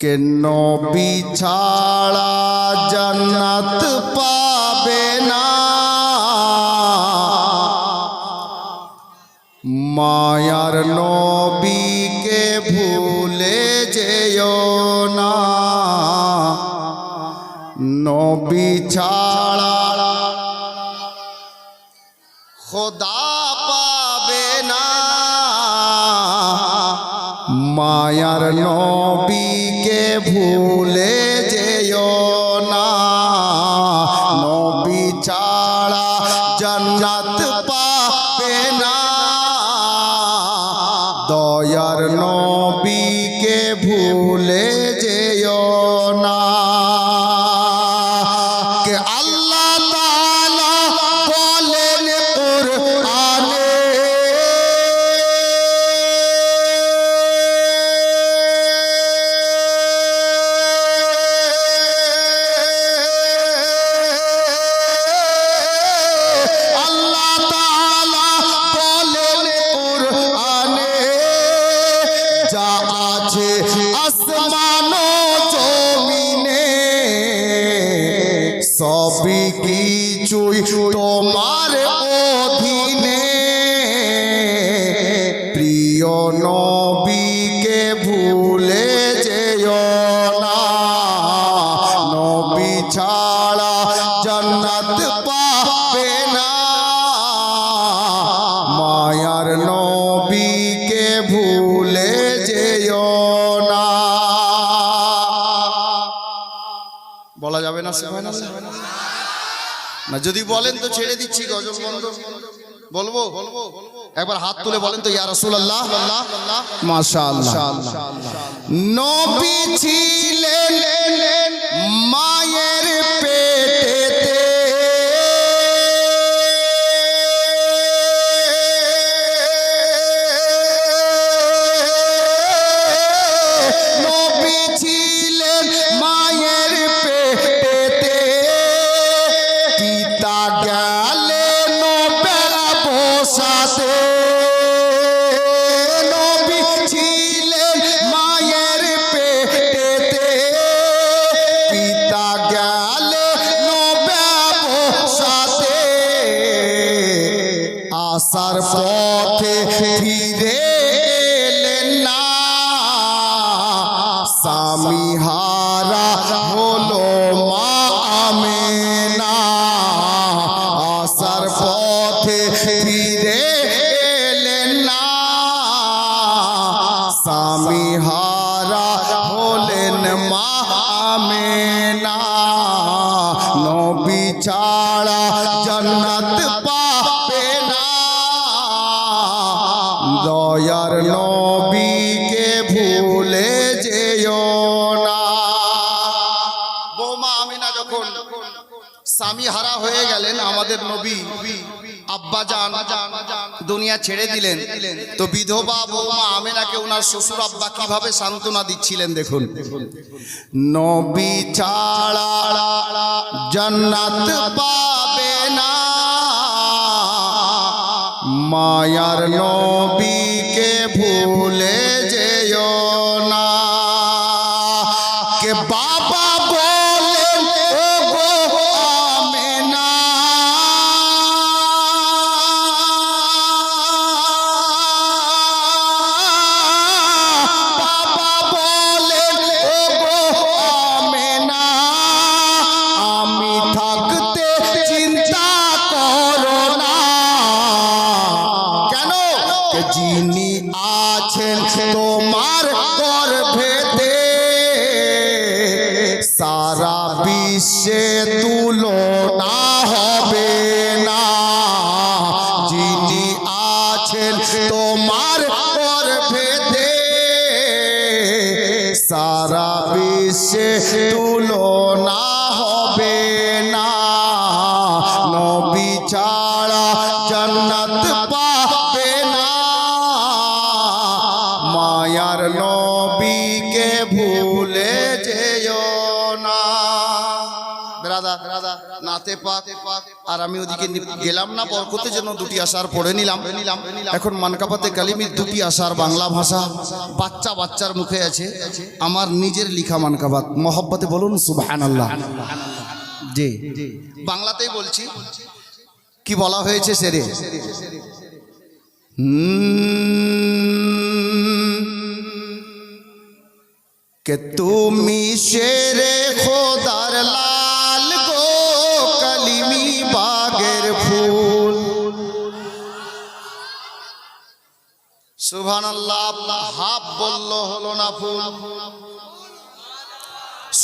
কেন বিছাড়া জান্নাত পাবে না মায়ার নবীকে ভুলে যেও না নবী ছাড়া খোদা মায়ার নবীকে ভুলে যেও না। নবী ছাড়া জন্নাত পাবে না। দয়ার নবীকে ভুলে যেও নবীকে ভুলে যেও না। নবী ছাড়া জান্নাত পাবে না। মায়ার নবীকে ভুলে যেও না। বলা যাবে না, সুবহানাল্লাহ? না, যদি বলেন তো ছেড়ে দিচ্ছি গজল বন্ধ। বলব বলব? একবার হাত তুলে বলেন তো ইয়া রাসূলুল্লাহ। মাশাআল্লাহ। নবী ছিলেন। দুনিয়া ছেড়ে দিলেন, তো বিধবা বৌমা আমেনাকে ওনার শ্বশুর আব্বা কীভাবে সান্ত্বনা দিচ্ছিলেন দেখুন। নবী জান্নাত পাবে না, মায়ার নবীকে ওদিকে গেলাম না বরকতে যেন দুটি আসার পড়ে নিলাম। এখন মানকাপাতে কালিমির দুটি আসার বাংলা ভাষা বাচ্চা বাচ্চার মুখে আছে। আমার নিজের লিখা মানকাবাত মহব্বতে বলুন সুবহান আল্লাহ জি। বাংলাতেই বলছি। কি বলা হয়েছে সেরে? কে তুমি শেরে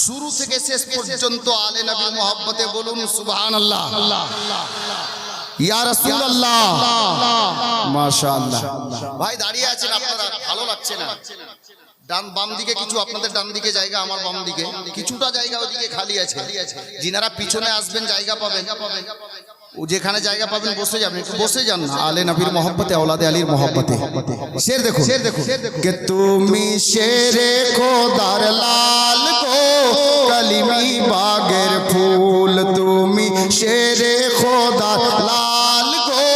শুরু থেকে শেষ পর্যন্ত আলে নবী মোহাব্বতে বলুন সুবহান ভাই, দাঁড়িয়ে আছেন আপনারা, ভালো লাগছে না। ডান বাম দিকে কিছু, আপনাদের ডান দিকে জায়গা, আমার বাম দিকে। কিছুটা জায়গা ওদিকে খালি আছে। যিনারা পিছনে আসবেন, জায়গা পাবেন। যেখানে জায়গা পাবেন বসে যাবেন একটু বসে যান না। আলে নবীর মোহব্বতে আওলাদে আলীর মোহব্বতে। শের দেখো শের দেখো কে তুমি শেরে খোদার লাল গো কলিমি বাগের ফুল। তুমি শেরে খোদার লাল গো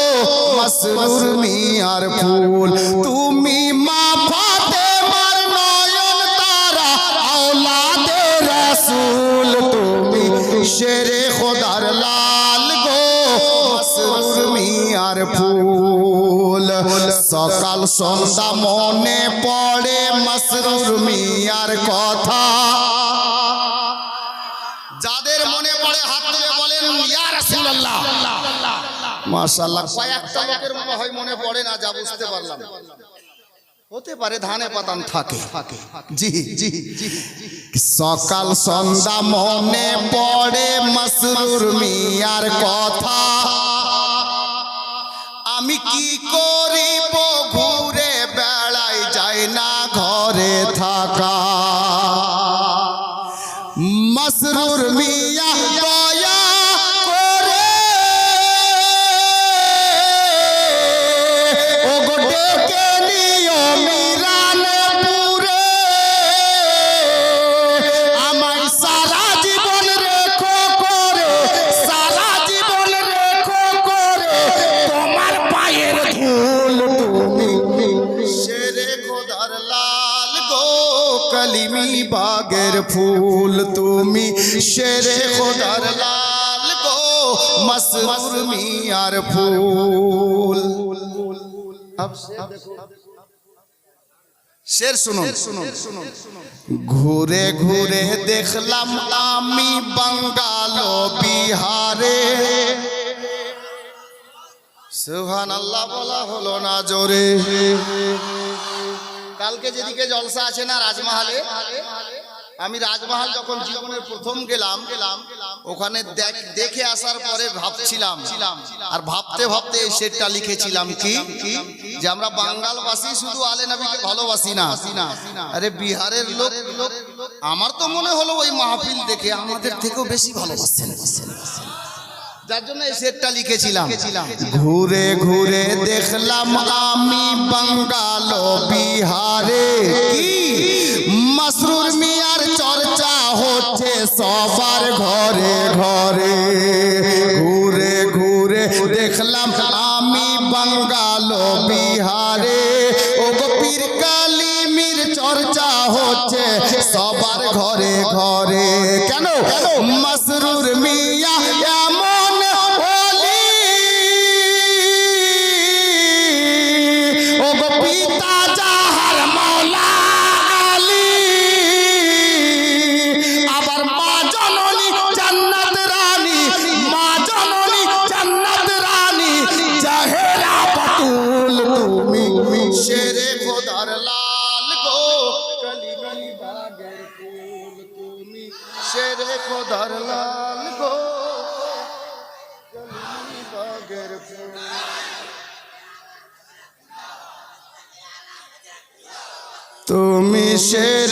মসরুর মিয়ার ফুল। সন্ধ্যা মনে পড়ে মসরুর মিয়ার কথা। যাদের মনে পড়ে, হাত তুলে বলেন, ইয়া রাসূলুল্লাহ। মাশাআল্লাহ, কয়েকটা লোকের মনে হয় মনে পড়ে না, যা বুঝতে পারলাম। হতে পারে ধানে পাতান থাকে। জি জি সকাল সন্ধ্যা মনে পড়ে মসরুর মিয়ার কথা। আমি কি করিব? ঘুরে বেড়াই যাই না ঘরে থাকা। মসরুর মিয়া বাগের ফুল তুমি শেরে খোদার লাল গো মসরুর মিয়ার ফুল। শের শুনুন। ঘুরে ঘুরে দেখলাম আমি বাঙ্গাল বিহারে। সুহান আল্লাহ বলা হলো না জোরে। কালকে যেদিকে জলসা আছে না রাজমহলে আমি রাজমহল যখন জীবনের প্রথম গেলাম গেলাম ওখানে দেখ- আসার পরে ভাবছিলাম। আর ভাবতে ভাবতে এই লিখেছিলাম কি? যে আমরা বাঙ্গালবাসী, শুধু আলে নবীকে ভালোবাসি না। আরে বিহারের লোক, আমার তো মনে হলো ওই মাহফিল দেখে আমাদের থেকেও বেশি ভালোবাসছেন যার জন্য এই শেরটা লিখেছিলাম। ঘুরে ঘুরে দেখলাম আমি বাঙ্গাল বিহারে। কি? সবার ঘরে ঘরে, ঘুরে ঘুরে দেখলাম আমি বাঙ্গাল বিহারে। ও গোপীর কালিমির চর্চা হচ্ছে সবার ঘরে ঘরে। কেন? মসরুর মিয়া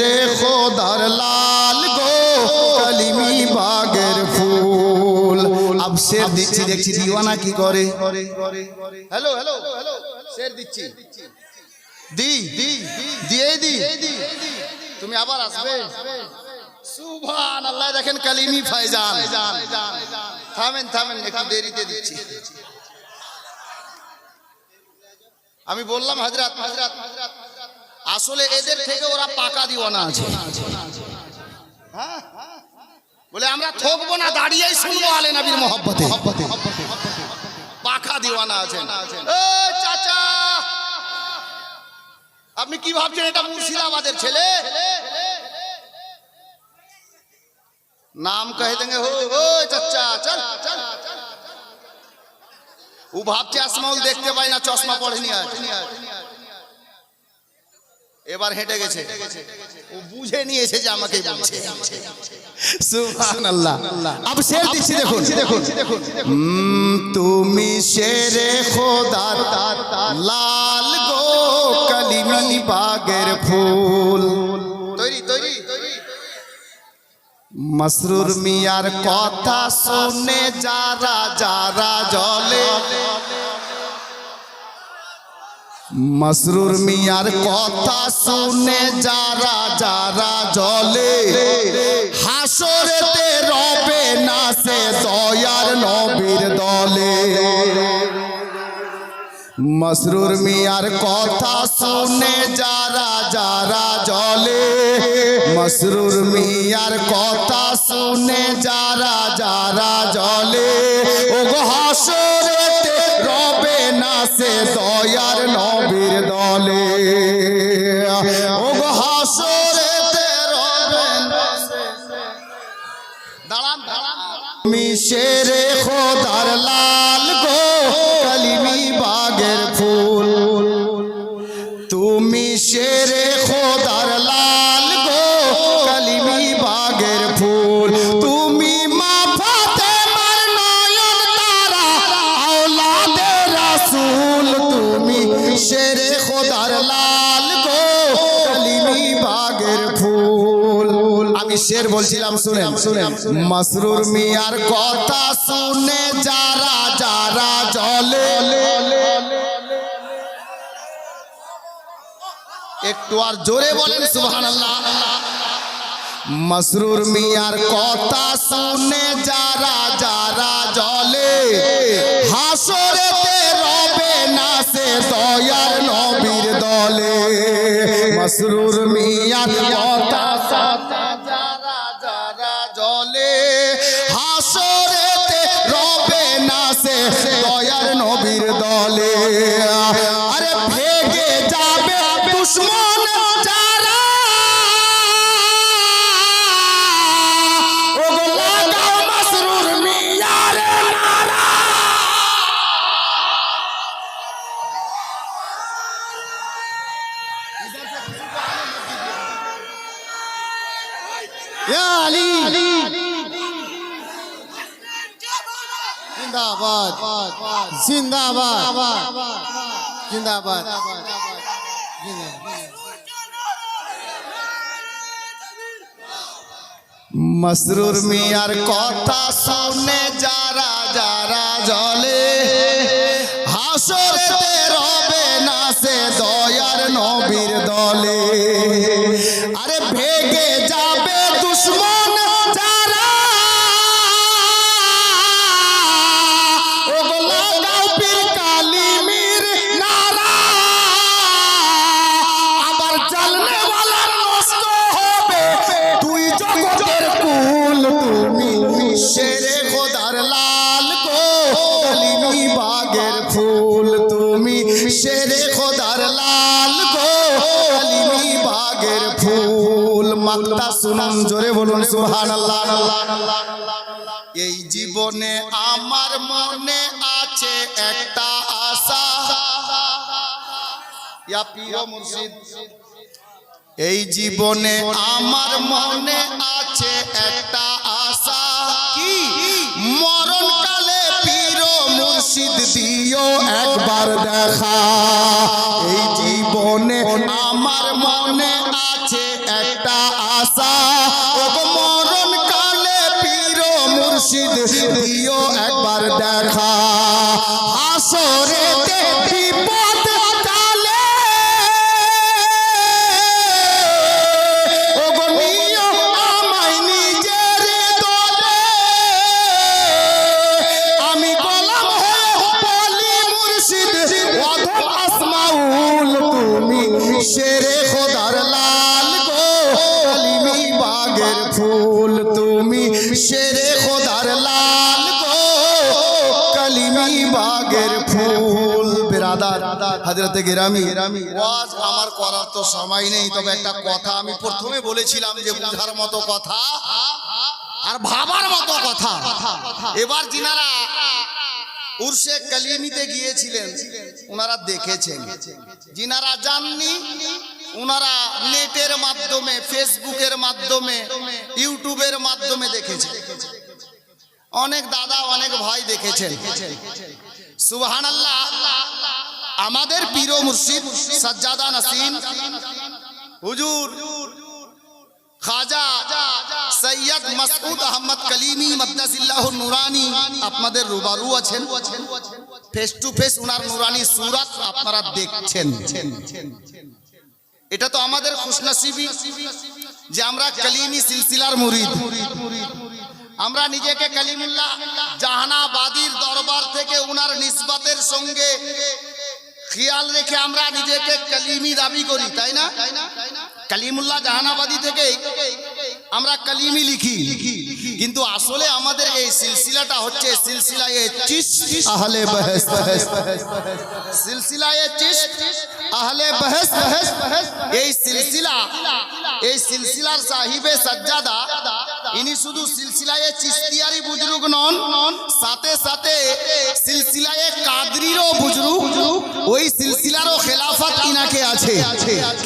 শেরে খোদার লাল গো, কলিমি বাগের ফুল। আব শের দিচ্ছি, দেখছি দিওয়ানা কি করে। হ্যালো হ্যালো হ্যালো শের দিচ্ছি। দি দি, দিয়েই দি। তুমি আবার আসবে। সুবহান আল্লাহ দেখেন কালিমি ফাইজান। থামেন থামেন, একটু দেরিতে দিচ্ছি। আমি বললাম, হাজরাত হাজরাত হাজরাত। আসলে এদের থেকে ওরা পাকা দিওয়ানা আছে। বলে আমরা থাকব না দাঁড়িয়েই শুনব আলে নবীর মহব্বতে। পাখা দিওয়ানা আছেন। চাচা আপনি কি ভাবছেন এটা মুর্শিদাবাদের ছেলে? নাম কহে দেন ও চাচা চল। ও ভাবছে আসমাউল দেখতে পাই না চশমা পড়েনি আছে এবার হেঁটে গেছে। ও বুঝে নিয়েছে যে আমাকে বলছে। সুবহানাল্লাহ। আব শের দিছি দেখুন। দেখুন। তুমি শেরে খোদা লাল গো কলিমি বাগের ফুল। তৈরি তৈরি। মসরুর মিয়ার কথা শুনে যারা যারা জলে মসরুর মিয়ার কথা শুনে যারা যারা জলে হাসরেতে রবে না সে দয়ার নবীর দলে মসরুর মিয়ার কথা শুনে যারা যারা জলে মসরুর মিয়ার কথা শুনে যারা যারা জলে ও গো মিশেরে খোদার লাল গো কলিমি বাগের ফুল। তুমি শেরে খোদার শের বলছিলাম শুনেন। শুনেন। মসরুর মিয়ার কথা শুনে যারা যারা জলে। একটু আর জোরে বলেন সুবহানাল্লাহ। মসরুর মিয়ার কথা শুনে যারা যারা জলে। হাসরেতে রবে না সে দয়ার নবীর দলে। মসরুর মিয়ার কথা জিন্দাবাদ। মসরুর মিয়ার কথা শুনে যারা যারা জলে। হাসরেতে রবে না সে দয়ার নবীর দলে। শেরে খোদার লাল গো কালিমি বাগের ফুল। মাকতা শুনুন জোরে বলুন সুবহানাল্লাহ। এই জীবনে আমার মনে আছে একটা আশা। ইয়া প্রিয় মুর্শিদ এই জীবনে আমার মনে আছে একটা আশা। কি? মরণকালে মুর্শিদ দিও একবার দেখা। এই জীবনে আমার মনে আছে একটা আশা। ও মরণকালে পীর মুর্শিদ দিও হাজরতে গেরামি। ওয়াজ আমার করার তো সময় নেই তবে একটা কথা আমি প্রথমে বলেছিলাম যে বুঝার মতো কথা আর ভাবার মতো কথা। এবার যিনারা উর্সে কালিমিতে গিয়েছিলেন ওনারা দেখেছেন। যিনারা যাননি ওনারা নেটের মাধ্যমে ফেসবুকের মাধ্যমে ইউটিউবের মাধ্যমে দেখেছেন। অনেক দাদা অনেক ভাই দেখেছেন। সুবহান আল্লাহ আমাদের পীর মুর্শিদ সাজ্জাদা নাসিম। হুজুর, Khaja Syed Ahmad face to face উনার আপনারা দেখছেন। এটা তো আমাদের যে আমরা সিলসিলার আমরা নিজেকে কালিমুল্লাহ জাহানাবাদীর দরবার থেকে উনার নিসবাতের সঙ্গে খেয়াল রেখে আমরা নিজেকে কালিমি দাবি করি, তাই না? কালিমুল্লাহ জাহানাবাদী থেকে আমরা কালিমি লিখি। কিন্তু আসলে আমাদের এই সিলসিলাটা হচ্ছে সিলসিলায়ে চিস আহলে বহস বহস চিস আহলে বহস বহস এই সিলসিলা, এই সিলসিলার সাহিবে সাজ্জাদা ইনি শুধু সিলসিলায়ে চিস্তিয়ারি বুজরুগ নন সাথে সাথে সিলসিলায়ে কাদরিরও বুজরুগ ওই সিলসিলারও খেলাফত ইনাকে আছে।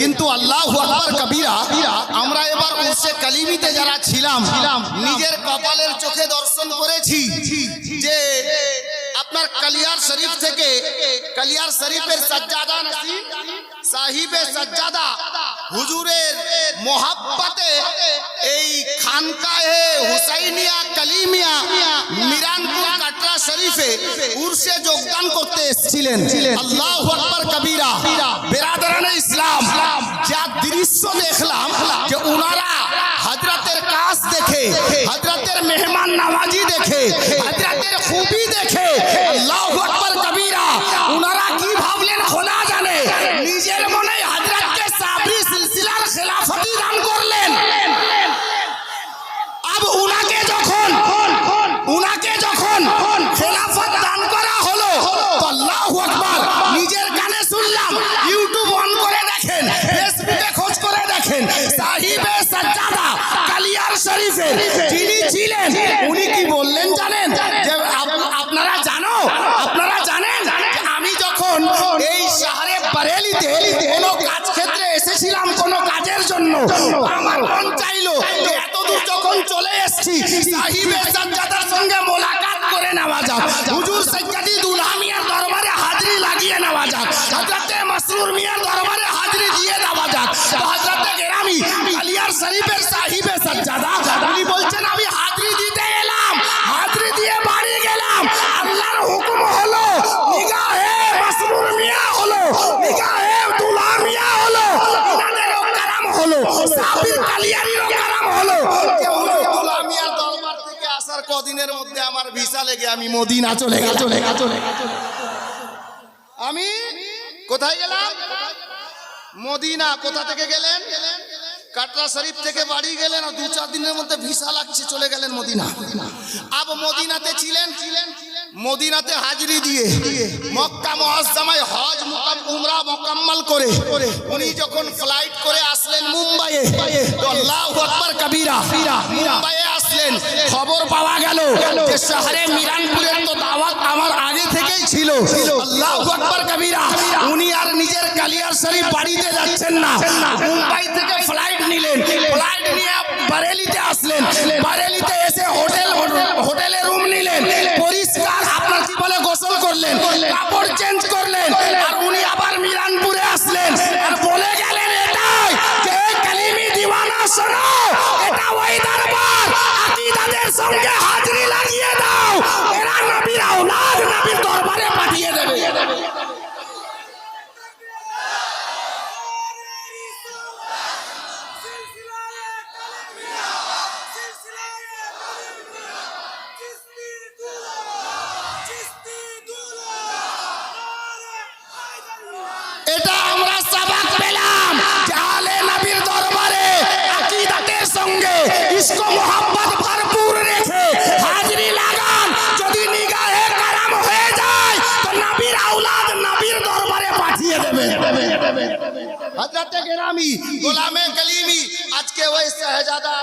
কিন্তু আল্লাহ আকবার কবিরা আমরা এবার উর্সে কালিমিতে যারা ছিলাম নিজের কপালের চোখে দর্শন করেছি যে আপনার কালিয়ার শরীফ থেকে কালিয়ার শরীফের সাজ্জাদা নাসিম সাহিবে সাজ্জাদা হুজুরের মোহাব্বতে এই খানকাহে হুসাইনিয়া কালিমিয়া মিরানপুর কাটরা শরীফে উর্সে যোগদান করতে এসেছিলেন। আল্লাহু আকবার কবিরা। বেরাদারানে ইসলাম। যা দৃশ্য দেখলাম যে উনারা হযরতের কাজ দেখে হযরতের মেহমান নামাজি দেখে হযরতের খুবই দেখে আল্লাহু আকবার কবিরা উনারা কি ভাবলেন খোদা জানে। নিজের মনে হযরতকে সাবরি সিলসিলার খেলাফতি দান করলেন শরীফে যিনি ছিলেন। উনি কি বললেন জানেন? যে আপ- আপনারা জানো আপনারা জানেন আমি যখন এই শহরে বারেলিতে কোনো কাজ ক্ষেত্রে এসেছিলাম কোনো কাজের জন্য আমার মন চাইলো যে এত দূর যখন চলে এসেছি সাহিবে সাজ্জাদার সঙ্গে মোলাকাত করে নেওয়া যাক। হুজুর সৈয়দি দুলহা মিয়ার দরবারে হাজিরি লাগিয়ে নেওয়া যাক। হযরতে মাসরুর মিয়ার দরবারে হাজিরি দিয়ে দেওয়া যাক। তো হযরতে গেরামি, কালিয়ার শরীফের সাহিবে সাজ্জাদা, উনি বলছেন, আমি হাজিরি দিতে এলাম, হাজিরি দিয়ে বাড়ি গেলাম। আল্লাহর হুকুম হলো, নিগাহে মাসরুর মিয়া হলো, নিগাহে দুলহা মিয়া হলো ইনাদেরও কারাম হলো সাবির কালিয়ারিরও কারাম হলো। কদিনের মধ্যে আমার ভিসা লেগে আমি মদিনা চলে গেলাম চলে গেলাম চলে গেলাম। আমি? কোথায় গেলাম? মদিনা কোথা থেকে গেলেন? কাটরা শরীফ থেকে বাড়ি গেলেন দু চার দিনের মধ্যে ভিসা লাগছে, চলে গেলেন মদিনা। আব মদিনাতে ছিলেন, মদিনাতে হাজিরি দিয়ে মক্কা মুআজ্জামায় হজ উমরা মোকাম্মল করে উনি যখন ফ্লাইট করে আসলেন মুম্বাইয়ে আল্লাহু আকবার কবিরা মুম্বাইয়ে আসলেন। খবর পাওয়া গেল যে শহরে মিরানপুরের তো দাওয়াত আমার আগে থেকেই ছিল। আল্লাহু আকবার কবিরা, উনি নিজের কালিয়ার শরীফ বাড়িতে যাচ্ছেন না। মুম্বাই থেকে ফ্লাইট নিলেন। ফ্লাইট নিয়ে বারেলিতে আসলেন। বারেলিতে এসে হোটেল হোটেলে রুম নিলেন। পরিষ্কার আপনার কি বলে গোসল করলেন। কাপড় চেঞ্জ করলেন। আর উনি আবার মিরানপুরে আসলেন। আর বলে গেলেন এটাই যে কালিমি দিওয়ানা শোনো এটা ওই দরবার। আকিদাদের সঙ্গে হাজিরি লাগিয়ে দাও। এরা নবীর আওলাদ নবীর দরবারে পাঠিয়ে দেবে।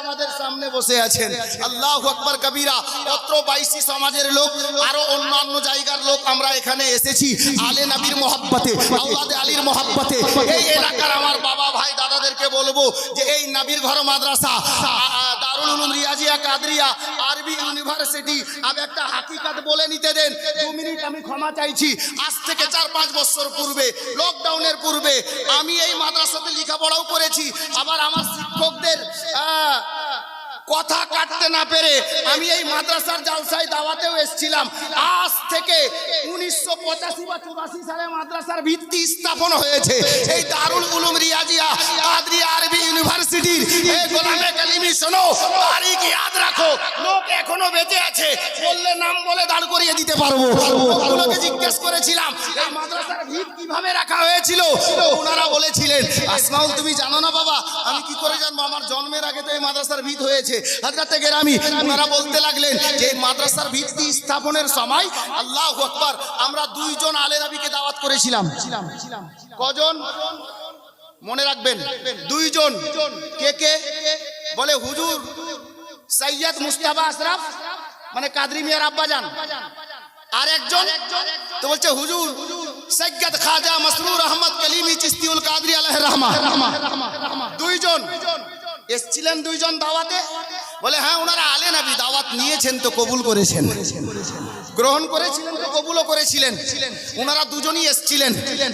আমাদের সামনে বসে আছেন আল্লাহু আকবার কবিরা অত্র বাইশি সমাজের লোক আরও অন্যান্য জায়গার লোক আমরা এখানে এসেছি আলে নবীর মহাব্বতে আউলাদে আলীর মহাব্বতে এই এলাকার আমার বাবা ভাই দাদাদেরকে বলব যে, এই নবীর ঘর মাদ্রাসা কাদরিয়া আরবি ইউনিভার্সিটি আমি একটা হাকিকাত বলে নিতে দেন, দু মিনিট আমি ক্ষমা চাইছি। আজ থেকে চার পাঁচ বছর পূর্বে লকডাউনের পূর্বে, আমি এই মাদ্রাসাতে লেখাপড়াও করেছি। আবার আমার শিক্ষকদের কথা কাটতে না পেরে আমি এই মাদ্রাসার জালসায় দাওয়াতেও এসেছিলাম। আজ থেকে উনিশশো পঁচাশি বা চুরাশি সালে মাদ্রাসার ভিত্তি স্থাপন হয়েছে। এই দারুল উলুম রিয়াজিয়া কাদরিয়া আরবি ইউনিভার্সিটির রাখো। লোক এখনও বেঁচে আছে। নাম বলে দাঁড় করিয়ে দিতে পারব। জিজ্ঞেস করেছিলাম মাদ্রাসার ভিত কীভাবে রাখা হয়েছিল? ওনারা বলেছিলেন তুমি জানো না বাবা? আমি কি করে জানব? আমার জন্মের আগে তো এই মাদ্রাসার ভিত হয়েছে। হাজরাতে গেরামি ওনারা বলতে লাগলেন যে মাদ্রাসার ভিত্তি স্থাপনের সময় আল্লাহ আকবার আমরা দুইজন আলে নবীকে দাওয়াত করেছিলাম। কজন? মনে রাখবেন, দুইজন। কে কে? বলে হুজুর সৈয়দ মুস্তাফা আশরাফ মানে কাদরি মিয়ার আব্বাজান আর একজন? তো বলছে, হুজুর, সৈয়দ খাজা মসরুর আহমদ কলিমি চিস্তিউল কাদরি আলহ রহমা। দুইজন। এসছিলেন দুইজন দাওয়াতে? বলে হ্যাঁ ওনারা আলে নবী দাওয়াত নিয়েছেন তো, কবুল করেছেন। গ্রহণ করেছিলেন তো, কবুলও করেছিলেন। ওনারা দুজনই এসছিলেন।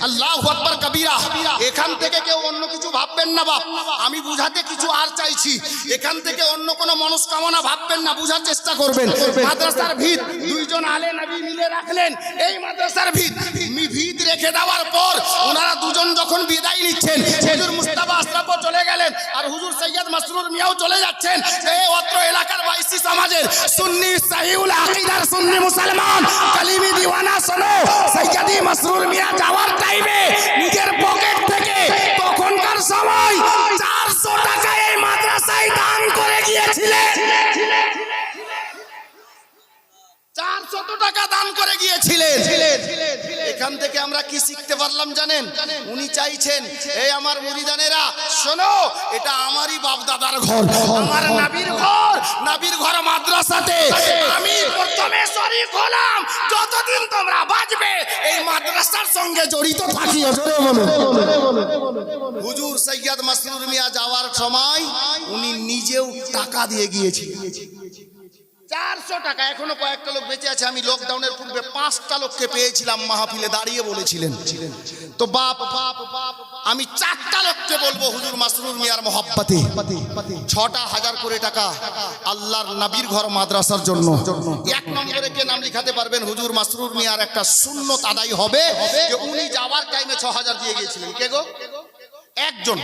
আল্লাহ কবিরা, এখান থেকে কেউ অন্য কিছু ভাববেন না, বাপ। আমি বুঝাতে কিছু আর চাইছি। এখান থেকে অন্য কোনো মনস্কামনা ভাববেন না, বুঝার চেষ্টা করবেন। মাদ্রাসার ভিত দুইজন আলে নবী মিলে রাখলেন। এই মাদ্রাসার ভিত ভিত রেখে দেওয়ার পর ওনারা দুজন যখন বিদায় নিচ্ছেন মুস্তাফা আশরাফও চলে গেলেন। আর হুজুর সৈয়দ মাসরুর মিয়াও চলে যাচ্ছেন। এই অত্র এলাকার বাইসি সমাজের সুন্নি সাহিউল আকিদার সুন্নি মুসলমান। কালিমি দিওয়ানা, শোনো। সৈয়দি মাসরুর মিয়া যাওয়ার টাইমে নিজের পকেট থেকে তখনকার সময় চারশো টাকা এই মাদ্রাসায় দান করে গিয়েছিলেন। চারশত টাকা দান করে গিয়েছিলেন। এখান থেকে আমরা কি শিখতে পারলাম জানেন? উনি চাইছেন, এই আমার মুরিদানেরা, শোনো, এটা আমারই বাপ দাদার ঘর, আমার নাবির ঘর নাবির ঘর মাদ্রাসাতে। আমি প্রথমে শরীক হলাম, যতদিন তোমরা বাঁচবে, এই মাদ্রাসার সঙ্গে জড়িত থাকি। হুজুর সৈয়দ মাসরুর মিয়া যাওয়ার সময় উনি নিজেও টাকা দিয়ে গিয়েছিলেন। চারশো টাকা, এখনও কয়েকটা লোক বেঁচে আছে। আমি লকডাউনের পূর্বে পাঁচটা লোককে পেয়েছিলাম মাহফিলে, দাঁড়িয়ে বলেছিলেন। তো বাপ বাপ বাপ আমি চারটা লোককে বলব, হুজুর মাসরুর মিয়ার মহাব্বাতে, ছটা হাজার করে টাকা আল্লাহর নবীর ঘর মাদ্রাসার জন্য। এক নম্বরে কে নাম লিখাতে পারবেন? হুজুর মাসরুর মিয়ার একটা শূন্য আদায় হবে উনি যাওয়ার টাইমে ছ হাজার দিয়ে গিয়েছিলেন। কে গো? একজন।